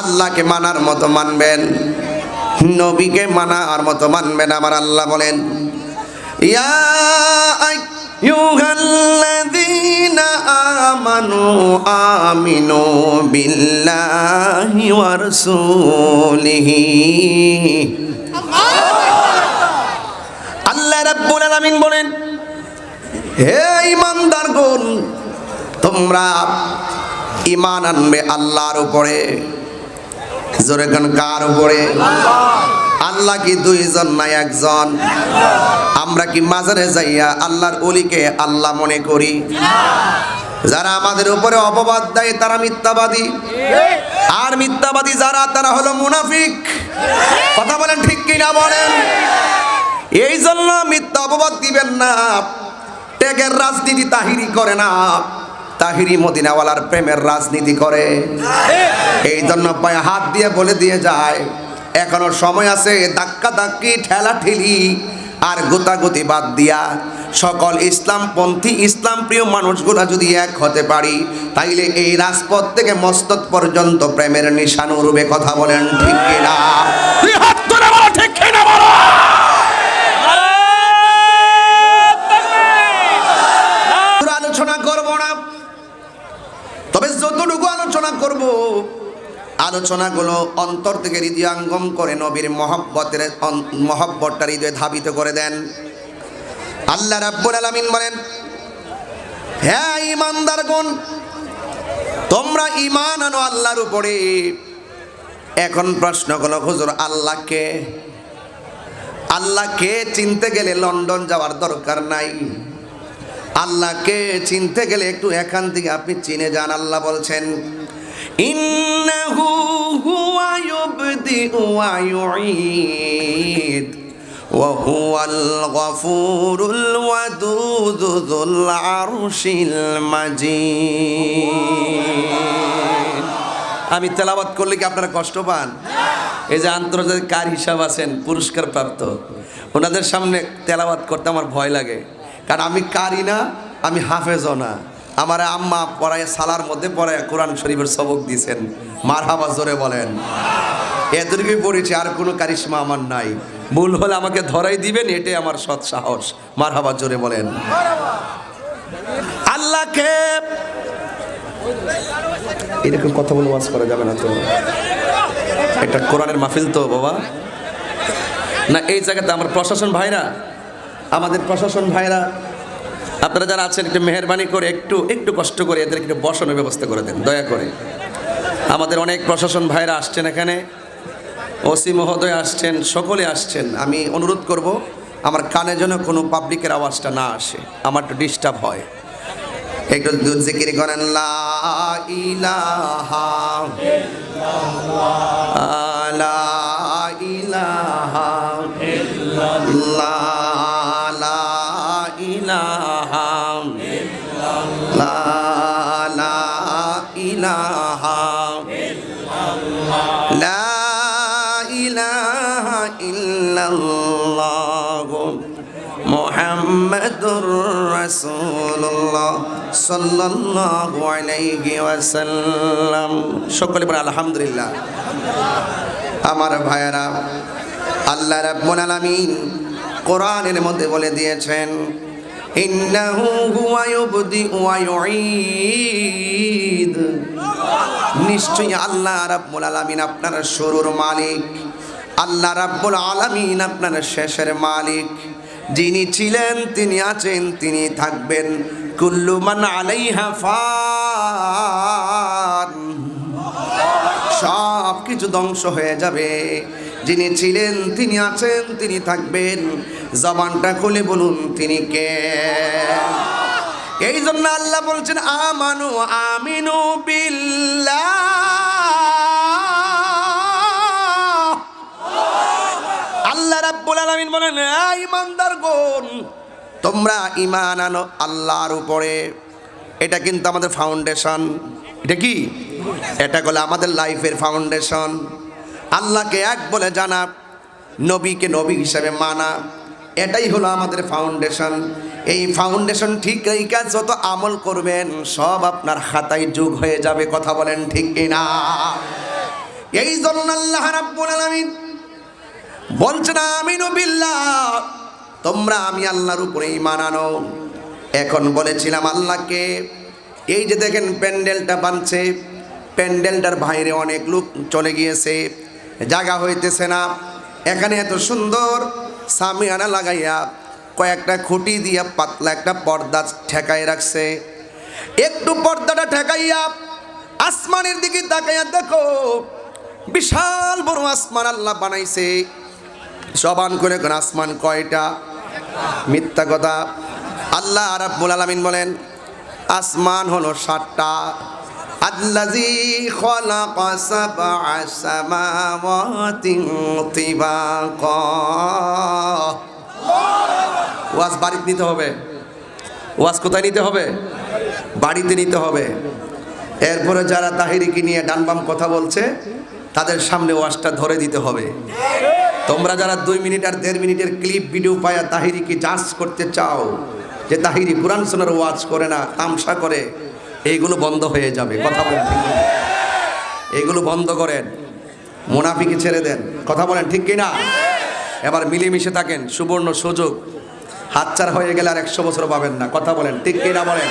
আল্লাহকে মানার মতো মানবেন, নবীকে মানার মতো মানবেন, আমার আল্লাহ বলেন, ইয়া আইয়ুহাল্লাযীনা আমানু আমিনু বিল্লাহি ওয়া রাসূলিহি। আল্লাহ রাব্বুল আলামিন বলেন, হে ইমানদারগণ, তোমরা ইমান আনবে আল্লাহর উপরে। জোরে গান, কার উপরে? আল্লাহ কি দুইজন নাই একজন? আমরা কি মাজারে যাইয়া আল্লাহর অলিকে আল্লাহ মনে করি? যারা আমাদের উপরে অপবাদ দেয়, তারা মিথ্যাবাদী। আর মিথ্যাবাদী যারা, তারা হলো মুনাফিক। কথা বলেন ঠিক কিনা বলেন? এই জন্য মিথ্যা অপবাদ দিবেন না। টেকের রাজনীতি তাহিরি করে না। তাহিরি মদিনাওয়ালার প্রেমের রাজনীতি করে। এই জন্য পায়ে হাত দিয়ে বলে দিয়ে যায়, এখনও সময় আছে ধাক্কা ধাক্কি ঠেলা ঠেলি আর গোতাগুতি বাদ দিয়া। সকল ইসলামপন্থী ইসলাম প্রিয় মানুষগুলা যদি এক হতে পারি, তাইলে এই রাজপথ থেকে মস্তক পর্যন্ত প্রেমের নিশান উড়বে কথা বলেন ঠিক কিনা বলো পুরো আলোচনা করব না তবে যতটুকু আলোচনা করব আলোচনাগুলো অন্তর থেকে হৃদয়াঙ্গম করে নবীর মহব্বতের মহব্বতটা হৃদয়ে ধাবিত করে দেন। আল্লাহ রাব্বুল আলামিন বলেন হ্যাঁ ইমানদারগণ তোমরা ইমান আনো আল্লাহর উপরে। এখন প্রশ্ন হলো, হুজুর আল্লাহকে আল্লাহকে চিনতে গেলে লন্ডন যাওয়ার দরকার নাই। আল্লাহকে চিনতে গেলে একটু এখান থেকে আপনি চিনে যান, আল্লাহ বলছেন। ইন্নাহু হুয়া ইউবদিউ ওয়া ওয়া হুয়াল গফুরুল ওয়াদুদ যুল আরশিল আমি তেলাওয়াত করলে কি আপনারা কষ্ট পান? এই যে আন্তর্জাতিক কার হিসাব আছেন? পুরস্কার প্রাপ্ত। ওনাদের সামনে তেলাওয়াত করতে আমার ভয় লাগে। কারণ আমি কারি না, আমি হাফেজও না। আমার আম্মা পড়ায় সালার মধ্যে পড়ায় কোরআন শরীফের সবক দিয়েছেন মার হাবা জোরে বলেন। এতটুকুই পড়েছি, আর কোনো কারিশমা আমার নাই। ভুল হলে আমাকে ধরাই দিবেন, এটাই আমার সৎ সাহস। মার হাবা জোরে বলেন। আল্লাহকে এরকম কথা বলে ওয়াজ করা যাবে না তো? এটা কোরআনের মাহফিল তো, বাবা। না, এই জায়গাতে আমার প্রশাসন ভাইরা, আমাদের প্রশাসন ভাইরা আপনারা যারা আছেন, একটু মেহরবানি করে, একটু একটু কষ্ট করে এদের একটু বসানোর ব্যবস্থা করে দেন, দয়া করে। আমাদের অনেক প্রশাসন ভাইরা আসছেন এখানে, ওসি মহোদয় আসছেন, সকলে আসছেন। আমি অনুরোধ করব, আমার কানে যেন কোনো পাবলিকের আওয়াজটা না আসে, আমার একটু ডিস্টার্ব হয়। একটু দুধ জিকির করেন, লা ইলাহা ইল্লাল্লাহ মুহাম্মাদুর রাসূলুল্লাহ সাল্লাল্লাহু আলাইহি ওয়াসাল্লাম। সকলে বলে আলহামদুলিল্লাহ। আমার ভাইয়েরা, আল্লাহ রাব্বুল আলামিন কোরআনের মধ্যে বলে দিয়েছেন, ইন্নাহু হুয়া ইউবদি ওয়া ইউঈদ। নিশ্চয়ই আল্লাহ রাব্বুল আলামিন আপনার শুরুর মালিক। আল্লাহ রাব্বুল আলামিন আপনার শেষের মালিক। যিনি ছিলেন, তিনি আছেন, তিনি থাকবেন। কুল্লু মান আলাইহা ফান। সব কিছু ধ্বংস হয়ে যাবে। যিনি ছিলেন, তিনি আছেন, তিনি থাকবেন। জবানটা খুলে বলুন, তিনি কে? এই জন্য আল্লাহ বলছেন, আমানু আমিনু বিল্লাহ। রাব্বুল আলামিন বলেন এই ইমানদার গুণ তোমরা ইমান আনো আল্লাহর উপরে। এটা কিন্তু আমাদের ফাউন্ডেশন এটা কি? এটা হলো আমাদের লাইফের ফাউন্ডেশন আল্লাহকে এক বলে জানা, নবীকে নবী হিসাবে মানা, এটাই হলো আমাদের ফাউন্ডেশন এই ফাউন্ডেশন ঠিক রেখা যত আমল করবেন, সব আপনার খাতায় যোগ হয়ে যাবে, কথা বলেন ঠিক কিনা? এই জন্য আল্লাহ রাব্বুল আলামিন বলছেন আমিনু বিল্লাহ। তোমরা আমি আল্লাহর উপরে ঈমান আনো। এখন বলেছিলাম আল্লাহকে, এই যে দেখেন প্যান্ডেলটা বানছে, প্যান্ডেলটার বাইরে অনেক লোক চলে গিয়েছে, জায়গা হইতেছে না। এখানে এত সুন্দর সামিয়ানা লাগাইয়া কয়েকটা খুঁটি দিয়া পাতলা একটা পর্দা ঠেকাই রাখছে। একটু পর্দাটা ঠেকাইয়া আসমানের দিকে তাকাইয়া দেখো, বিশাল বড় আসমান আল্লাহ বানাইছে। সবান করে আসমান কয়টা? মিথ্যা কথা। আল্লাহ রাব্বুল আলামিন বলেন, আসমান হলো সাতটা। আল্লাজি খলাকা সাবআ সামাওয়াতিন তিবাকা। ওয়াজ বাড়িতে নিতে হবে। ওয়াজ কোথায় নিতে হবে? বাড়িতে নিতে হবে। এরপরে যারা তাহিরিকে নিয়ে ডানবাম কথা বলছে, তাদের সামনে ওয়াজটা ধরে দিতে হবে। তোমরা যারা দুই মিনিট আর দেড় মিনিটের ক্লিপ ভিডিও পায়া তাহিরিকে জাজ করতে চাও, যে তাহিরি কোরআন সোনার ওয়াজ করে না, তামসা করে, এইগুলো বন্ধ হয়ে যাবে। কথা বলেন এইগুলো বন্ধ করেন। মুনাফিকে ছেড়ে দেন। কথা বলেন ঠিক কিনা? এবার মিলেমিশে থাকেন, সুবর্ণ সুযোগ। হাতচার হয়ে গেলে আর একশো বছর পাবেন না। কথা বলেন ঠিক কিনা বলেন?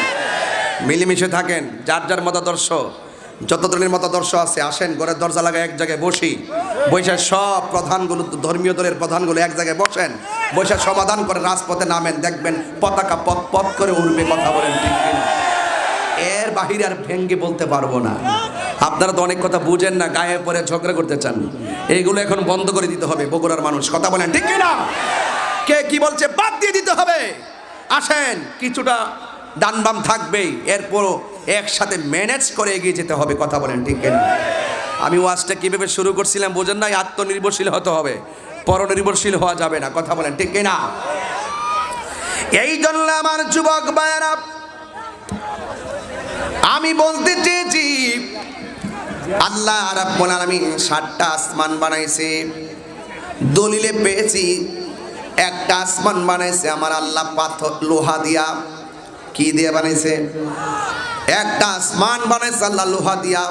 মিলেমিশে থাকেন, যার যার মতাদর্শ। যত ধরনের মতাদর্শ আছে, আসেন, ঘরের দরজা লাগায় এক জায়গায় বসি। বৈশা সব প্রধানগুলো, ধর্মীয় দলের প্রধানগুলো এক জায়গায় বসেন। বৈশা সমাধান করে রাজপথে নামেন, দেখবেন পতাকা পথ পথ করে উঠবে কথা বলেন ঠিক এর বাহিরে আর ভেঙ্গে বলতে পারব না। আপনারা তো অনেক কথা বুঝেন না, গায়ে পরে ঝগড়া করতে চান। এইগুলো এখন বন্ধ করে দিতে হবে বগুড়ার মানুষ, কথা বলেন ঠিক না কে কি বলছে বাদ দিয়ে দিতে হবে। আসেন, কিছুটা ডান বাম থাকবেই, এরপরও একসাথে ম্যানেজ করে এগিয়ে যেতে হবে, কথা বলেন ঠিক কিনা? আমি ওয়াজটা কীভাবে শুরু করছিলাম বোঝেন নাই? আত্মনির্ভরশীল হতে হবে, পরনির্ভরশীল হওয়া যাবে না, কথা বলেন ঠিক কিনা? এই জন্য আমার যুবক ভাইয়েরা, আমি বলতে চেয়েছি, আল্লাহ রাব্বুল আলামিন সাতটা আসমান বানাইছে, দলিলে পেয়েছি, একটা আসমান বানাইছে, আমার আল্লাহ পাথর, লোহা দিয়া, কি দিয়ে বানাইছে? একটা আসমান বানাইছে আল্লাহ লোহা দিয়া,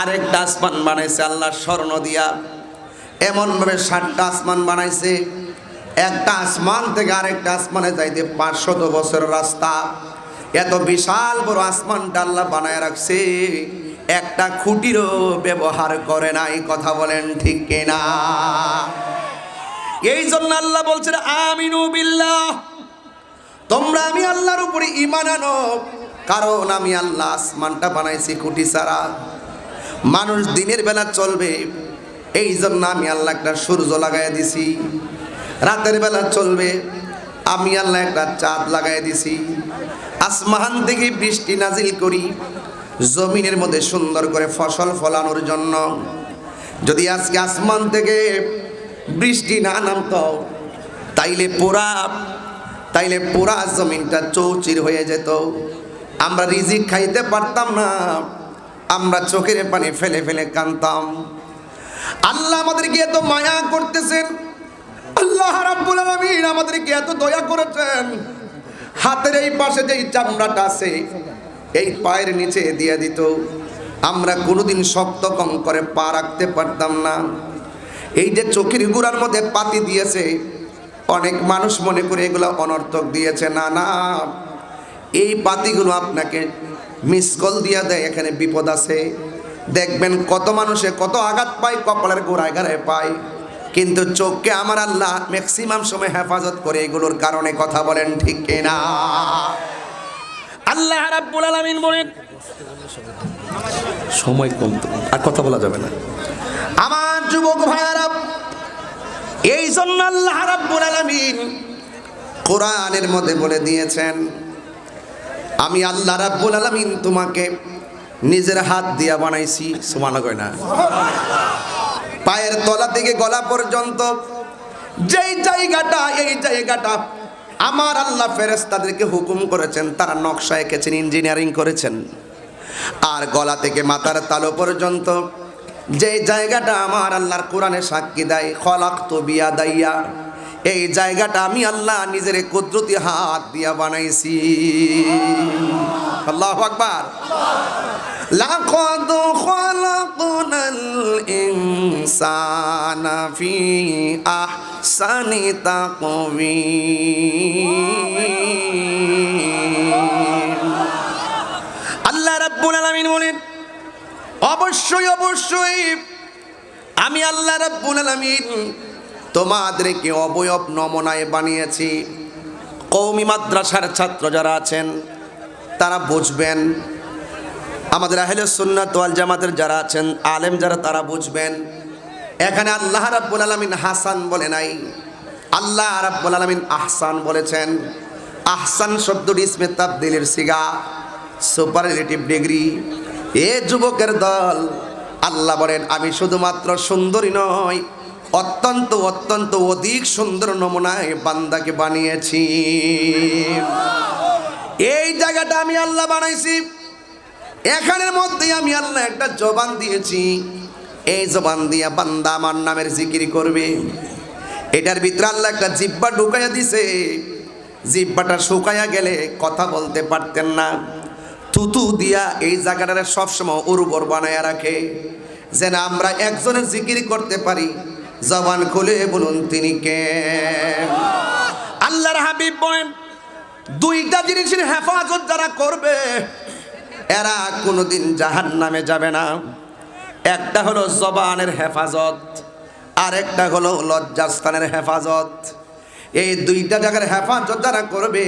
আরেকটা আসমান বানাইছে আল্লাহ স্বর্ণ দিয়া। এমনভাবে সাতটা আসমান বানাইছে। একটা আসমান থেকে আরেকটা আসমানে যাইতে পাঁচশত বছরের রাস্তা। এত বিশাল বড় আসমানটা আল্লাহ বানায় রাখছে। একটা খুঁটিরও ব্যবহার করে নাই, কথা বলেন ঠিক কিনা? এই জন্য আল্লাহ বলছেন, আমিনু বিল্লাহ। তোমরা আমি আল্লাহর উপরে ইমান আনো। কারণ আমি আল্লাহ আসমানটা বানাইছি কুটি ছাড়া। মানুষ দিনের বেলা চলবে, এই জন্য আমি আল্লাহ একটা সূর্য লাগাই দিছি। রাতের বেলা চলবে, আমি আল্লাহ একটা চাঁদ লাগাই দিছি। আসমান থেকে বৃষ্টি নাজিল করি, জমিনের মধ্যে সুন্দর করে ফসল ফলানোর জন্য। যদি আজকে আসমান থেকে বৃষ্টি না নামতো, তাইলে পুরা তাইলে পুরা জমিনটা চৌচির হয়ে যেত। আমরা রিজিক খাইতে পারতাম না। আমরা চোখের পানি ফেলে ফেলে কানতাম। আল্লাহ আমাদেরকে এত মায়া করতেছেন। আল্লাহ রাব্বুল আলামিন আমাদেরকে এত দয়া করেছেন। হাতের এই পাশে যেই চামড়াটা আছে, এই পায়ের নিচে দিয়ে দিত। আমরা কোনোদিন শক্ত কম করে পা রাখতে পারতাম না। এই যে চোখের গুড়ার মধ্যে পাতি দিয়েছে, অনেক মানুষ মনে করে এগুলো অনর্থক দিয়েছে। না না। এই পাতিগুলো আপনাকে মিস কল দিয়া দেয় এখানে বিপদ আছে। দেখবেন কত মানুষে কত আঘাত পায় কপালের গোড়ায় গাড়ায় পায়। কিন্তু চোখকে আমার আল্লাহ ম্যাক্সিমাম সময় হেফাজত করে এগুলোর কারণে কথা বলেন ঠিক কিনা? আল্লাহ রাব্বুল আলামিন বলেন সময় কম তো আর কথা বলা যাবে না। আমার যুবক ভাইয়ারা এই জন্য আল্লাহ রাব্বুল আলামিন কোরআনের মধ্যে বলে দিয়েছেন আমি আল্লাহ রাব্বুল আলামিন তোমাকে নিজের হাত দিয়া বানাইছি সমান না? পায়ের তলা থেকে গলা পর্যন্ত যেই জায়গাটা, এই জায়গাটা আমার আল্লাহ ফেরেশতাদেরকে হুকুম করেছেন, তারা নকশা এঁকেছেন ইঞ্জিনিয়ারিং করেছেন। আর গলা থেকে মাথার তালো পর্যন্ত যে জায়গাটা আমার আল্লাহর কোরআনে সাক্ষী দেয় খলাক তো বিয়া দাইয়া এই জায়গাটা আমি আল্লাহ নিজের কুদরতি হাত দিয়া বানাইছি। আল্লাহ আকবার। লাকাদ খলাকনাল ইনসানা ফি আহসানি তাকওয়িম। আল্লাহ রাব্বুল আলামিন বলেন, অবশ্যই অবশ্যই আমি আল্লাহ রাব্বুল আলামিন তোমাদেরকে অবয়ব নমনায় বানিয়েছি। কৌমি মাদ্রাসার ছাত্র যারা আছেন, তারা বুঝবেন। আমাদের আহলে সুন্নাত ওয়াল জামাতের যারা আছেন, আলেম যারা, তারা বুঝবেন। এখানে আল্লাহ রাব্বুল আলামিন হাসান বলে নাই। আল্লাহ রাব্বুল আলামিন আহসান বলেছেন। আহসান শব্দটি ইসমে তাবদিলের সিগা, সুপারলেটিভ ডিগ্রি। এ যুবকের দল, আল্লাহ বলেন, আমি শুধুমাত্র সুন্দরী নয় অত্যন্ত অত্যন্ত অধিক সুন্দর নমুনায় বান্দাকে বানিয়েছি। এই জায়গাটা আমি আল্লাহ বানাইছি। এখানের মধ্যে আমি আল্লাহ একটা জবান দিয়েছি। এই জবান দিয়া বান্দা আমার নামের জিকির করবে। এটার ভিতরে আল্লাহ একটা জিব্বা ঢুকাইয়া দিছে। জিব্বাটা শুকাইয়া গেলে কথা বলতে পারতেন না। থুতু দিয়া এই জায়গাটারে সবসময় উর্বর বানাইয়া রাখে। যেন আমরা একজনের জিকির করতে পারি। জবান খুলে বলুন, তিনি কে? আল্লাহর হাবিব বলেন, দুইটা জিনিসের হেফাজত যারা করবে, এরা কোনোদিন জাহান নামে যাবে না। একটা হলো জবানের হেফাজত আর একটা হলো লজ্জাস্থানের হেফাজত। এই দুইটা জায়গার হেফাজত যারা করবে,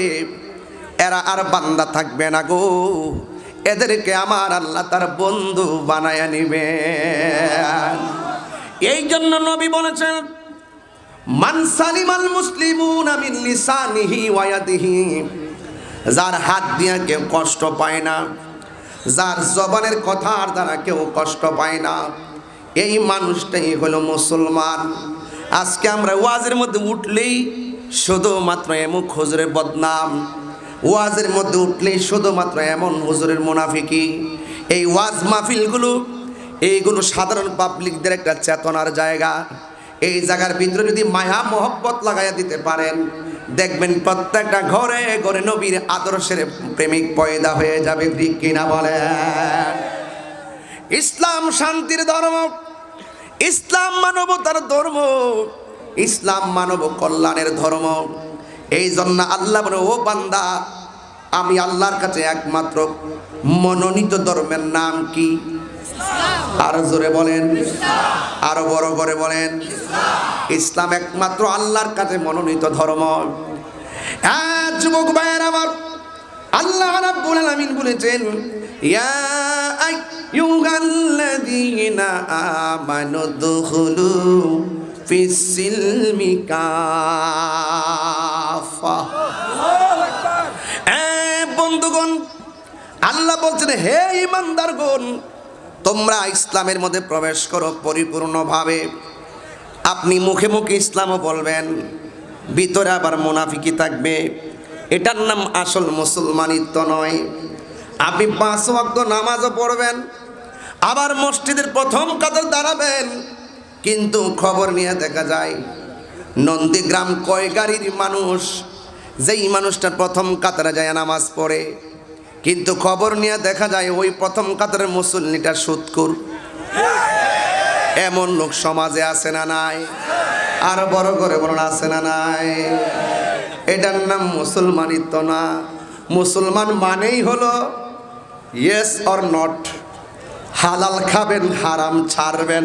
এরা আর বান্দা থাকবে না গো। এদেরকে আমার আল্লাহ তার বন্ধু বানায় নিবে এই জন্য নবী বলেছেন, মান সালিমাল মুসলিমুন মিন লিসানিহি ওয়া ইয়াদিহি যার হাত দিয়ে কেউ কষ্ট পায় না, যার জবানের কথার দ্বারা কেউ কষ্ট পায় না। এই মানুষটাই হলো মুসলমান। আজকে আমরা ওয়াজের মধ্যে উঠলেই শুধুমাত্র এমুক হুজুরের বদনাম, ওয়াজের মধ্যে উঠলেই শুধুমাত্র এমন হুজুরের মুনাফিকি। এই ওয়াজ মাহফিলগুলো এইগুলো সাধারণ পাবলিকদের একটা চেতনার জায়গা। এই জায়গার ভিতরে যদি মায়া, মোহব্বত লাগাইয়া দিতে পারেন, দেখবেন প্রত্যেকটা ঘরে ঘরে নবীর আদর্শের প্রেমিক পয়দা হয়ে যাবে, ঠিক কিনা বলেন? ইসলাম শান্তির ধর্ম, ইসলাম মানবতার ধর্ম, ইসলাম মানব কল্যাণের ধর্ম। এই জন্য আল্লাহ বলে, ও বান্দা, আমি আল্লাহর কাছে একমাত্র মনোনীত ধর্মের নাম কি? আরও জোরে বলেন। আরও বড় করে বলেন। ইসলাম। একমাত্র আল্লাহর কাছে মনোনীত ধর্ম। হ্যাঁ যুবক ভাইয়ের আমার আল্লাহ রাব্বুল আলামিন বলেছেন ইয়া আইয়ুহাল্লাযীনা আমানু দুখুলু ফিস সিলমি কাফা। এ বন্ধুগণ আল্লাহ বলছেন হে ইমানদারগণ তোমরা ইসলামের মধ্যে প্রবেশ করো পরিপূর্ণভাবে। আপনি মুখে মুখে ইসলামও বলবেন, ভিতরে আবার মুনাফিকি থাকবে। এটার নাম আসল মুসলমানিত্ব নয়। আপনি পাঁচ ওয়াক্ত নামাজও পড়বেন, আবার মসজিদের প্রথম কাতার দাঁড়াবেন, কিন্তু খবর নিয়ে দেখা যায়, নন্দীগ্রাম কয় গাড়ির মানুষ, যেই মানুষটা প্রথম কাতারে যায় নামাজ পড়ে। কিন্তু খবর নিয়ে দেখা যায় ওই প্রথম কাতারের মুসল্লিটা সুৎকুর। এমন লোক সমাজে আছে না নাই? আর বড় করে বলুন, আছে না নাই? এটার নাম মুসলমানিত্ব না। মুসলমান মানেই হলো ইয়েস অর নট হালাল খাবেন, হারাম ছাড়বেন।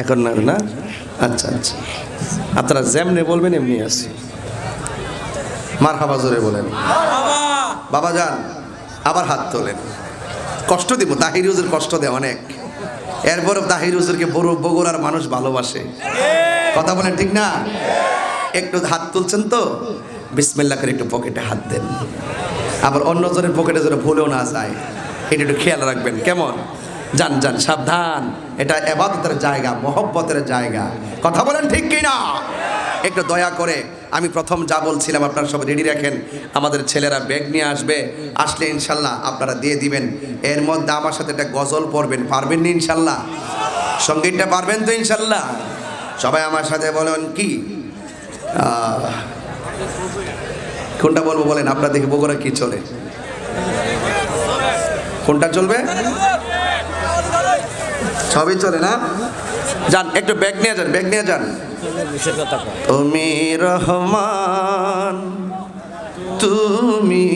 এখন না? আচ্ছা আচ্ছা। আপনারা যেমনি বলবেন, এমনি আছে। মার হাবা জোরে বলেন। বাবা যান আবার হাত তোলেন। কষ্ট দিব তাহির হুজুর কষ্ট দেয় অনেক। এরপর তাহির হুজুরকে বড় বগুড়ার মানুষ ভালোবাসে। কথা বলেন ঠিক না? একটু হাত তুলছেন তো? বিসমিল্লা করে একটু পকেটে হাত দেন। আবার অন্য জনের পকেটে যেন ভুলেও না যায়। এটা একটু খেয়াল রাখবেন কেমন? যান যান সাবধান। এটা এবাদতের জায়গা মহব্বতের জায়গা। কথা বলেন ঠিক কিনা? একটু দয়া করে, আমি প্রথম যা বলছিলাম, আপনারা সব রেডি রাখেন, আমাদের ছেলেরা ব্যাগ নিয়ে আসবে, আসলে ইনশাল্লাহ আপনারা দিয়ে দিবেন। এর মধ্যে আমার সাথে একটা গজল পড়বেন, পারবেন না ইনশাল্লাহ? সঙ্গীতটা পারবেন তো ইনশাল্লাহ? সবাই আমার সাথে বলেন কি? কোনটা বলব বলেন, আপনার দেখে বগুড়া কি চলে। কোনটা চলবে? সবই চলে না? যান, একটু ব্যাগ নিয়ে যান ব্যাগ নিয়ে যান। তুমি রহমান, তুমি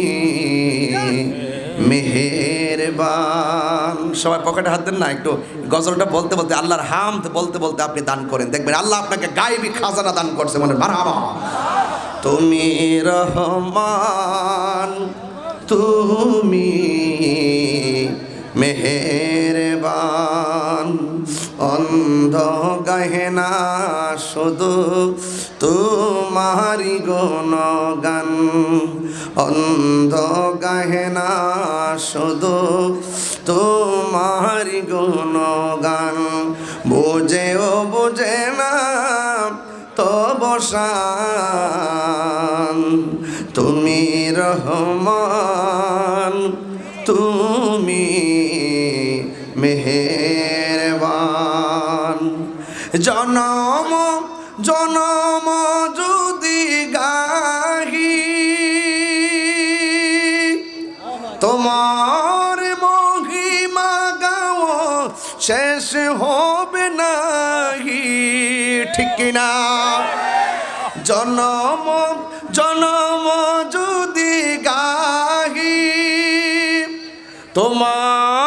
মেহেরবান। সবাই পকেটে হাত দেন না, একটু গজলটা বলতে বলতে, আল্লাহর হামদ বলতে বলতে আপনি দান করেন। দেখবেন আল্লাহ আপনাকে গায়েবী খাজানা দান করছে, মনে মারহাবা। তুমি রহমান, তুমি মেহেরবান। অন্ধ গহেনা শুধু তোমারি গুণগান। অন্ধ গহেনা শুধু তোমারি গুণগান। বুঝেও বুঝে না তো বসান তুমি রহমান, তুমি জনম জনম যদি গাহি, তোমার মহিমা গাও, শেষ হবে নাহি, ঠিক কিনা? জনম জনম যদি গাহি, তোমার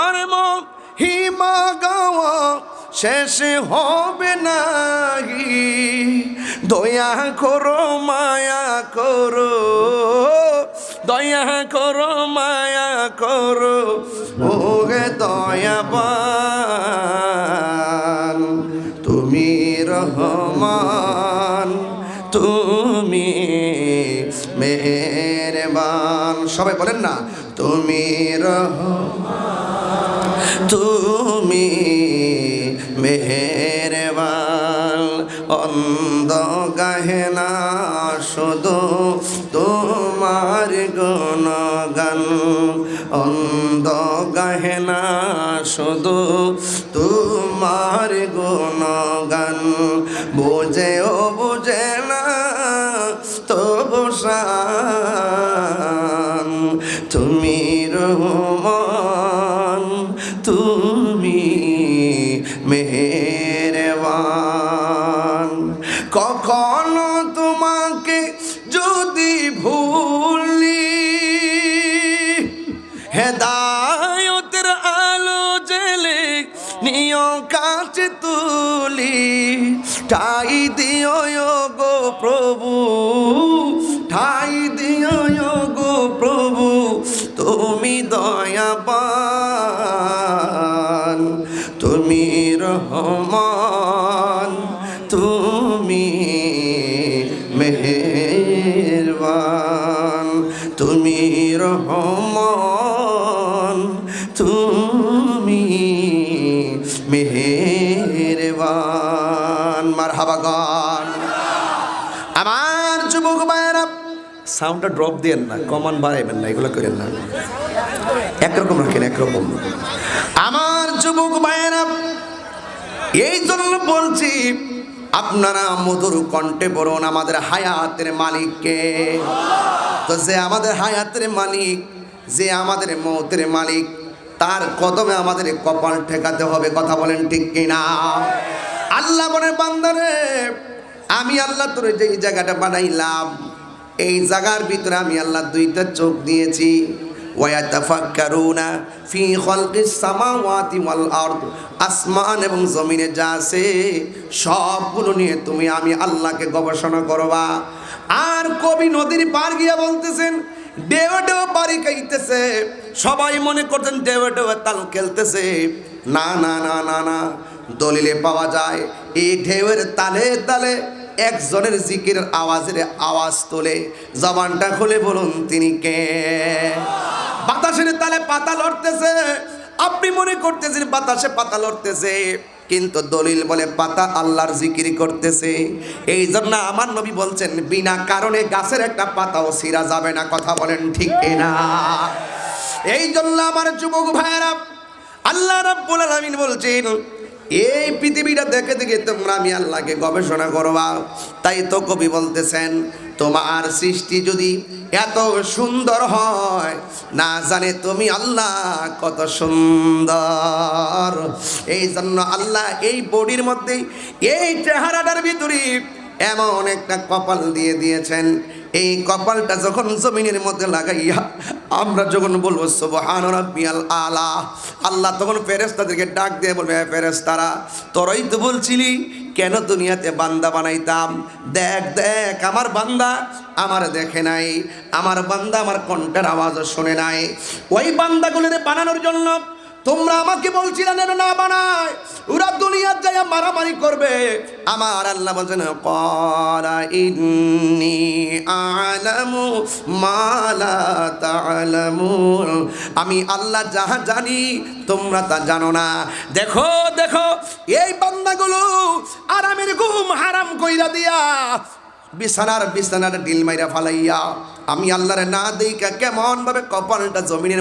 শেষ হবে নাহি। দয়া করো, মায়া করো। দয়া করো, মায়া করো। ওগে দয়াবান, তুমি রহমান, তুমি মেহেরবান। সবাই বলেন না, তুমি রহমান, তুমি মেহেরবান অন্ধ গাহেনা শুধু তোমার গুণগান। অন্ধ গাহেনা শুধু তোমার গুণগান হেদায়তের আলো জেলে নিয় কাঁচ তুলি, ঠাই দিও গো প্রভু, ঠাই দিও গো প্রভু, তুমি দয়াবান। আমার যুবক ভাইয়েরা সাউন্ডটা ড্রপ দিয়েন না, কমান বাড়াইবেন না, এগুলো করেন না। একরকম রাখেন, একরকম। আমার যুবক ভাইয়েরা, এই জন্য বলছি, আপনারা মধুর কণ্ঠে বলুন আমাদের হায়াতের মালিককে। তো যে আমাদের হায়াতের মালিক, যে আমাদের মৌতের মালিক, তার কদমে আমাদের কপাল ঠেকাতে হবে, কথা বলেন ঠিক কিনা? আল্লাহ বলে, বান্দারে আমি আল্লাহ তোর যে জায়গাটা বানাইলাম, এই জায়গার ভিতরে আমি আল্লাহ দুইটা চোখ দিয়েছি। ফি আসমান এবং জমিনে যা আছে সবগুলো নিয়ে তুমি আমি আল্লাহকে গবেষণা করবা। আর কবি নদীর পার গিয়া বলতেছেন ডেও ডেও বাড়ি খাইতেছে। সবাই মনে করছেন ডেও ডেও তাল খেলতেছে। না না না না না, দলিলে পাওয়া যায়, এই ঢেউয়ের তালে তালে একজনের জিকিরের আওয়াজের আওয়াজ তোলে, জবানটা খুলে বলুন তিনি কে? বাতাসের তালে পাতা লড়তেছে, আপনি মনে করতেছেন বাতাসে পাতা লড়তেছে, কিন্তু দলিল বলে পাতা আল্লাহর জিকির করতেছে। এই জন্য আমার নবী বলছেন, বিনা কারণে গাছের একটা পাতাও সিরা যাবে না, কথা বলেন ঠিক না এই জন্য আমার যুবক ভাইয়েরা, আল্লাহ রাব্বুল আলামিন বলছেন এই পৃথিবীটা দেখে দেখে তোমরা আমি আল্লাহকে গবেষণা করবা। তাই তো কবি বলতেছেন, তোমার সৃষ্টি যদি এত সুন্দর হয়, না জানে তুমি আল্লাহ কত সুন্দর। এই জন্য আল্লাহ এই বডির মধ্যে এই চেহারাটার ভিতরে এমন একটা কপাল দিয়ে দিয়েছেন এই কপালটা যখন জমিনের মধ্যে লাগাইয়া, আমরা যখন বলব, সুবহান রাব্বিয়াল আলা, আল্লাহ তখন ফেরেশতাদেরকে ডাক দিয়ে বলবে, "এ ফেরেশতারা, তোরাই তো বলছিলি, কেন দুনিয়াতে বান্দা বানাইতাম? দেখ দেখ, আমার বান্দা আমার দেখে নাই, আমার বান্দা আমার কণ্ঠের আওয়াজও শুনে নাই। ওই বান্দাগুলোর বানানোর জন্য তোমরা আমাকে বলছিলে যেন না বানায়। ওরা দুনিয়ার যায় মারামারি করবে। আমার আল্লাহ বলছেন, কলা ইন্নি আলামু মালা তালামুন আমি আল্লাহ যাহা জানি, তোমরা তা জানো না। দেখো দেখো, এই বান্দাগুলো আরামের ঘুম হারাম কইরা দিয়া বিছানার বিছানার ডিল মাইরা ফালাইয়া, আমি আল্লাহরে না দেইকা কেমন ভাবে কপালটা জমিনের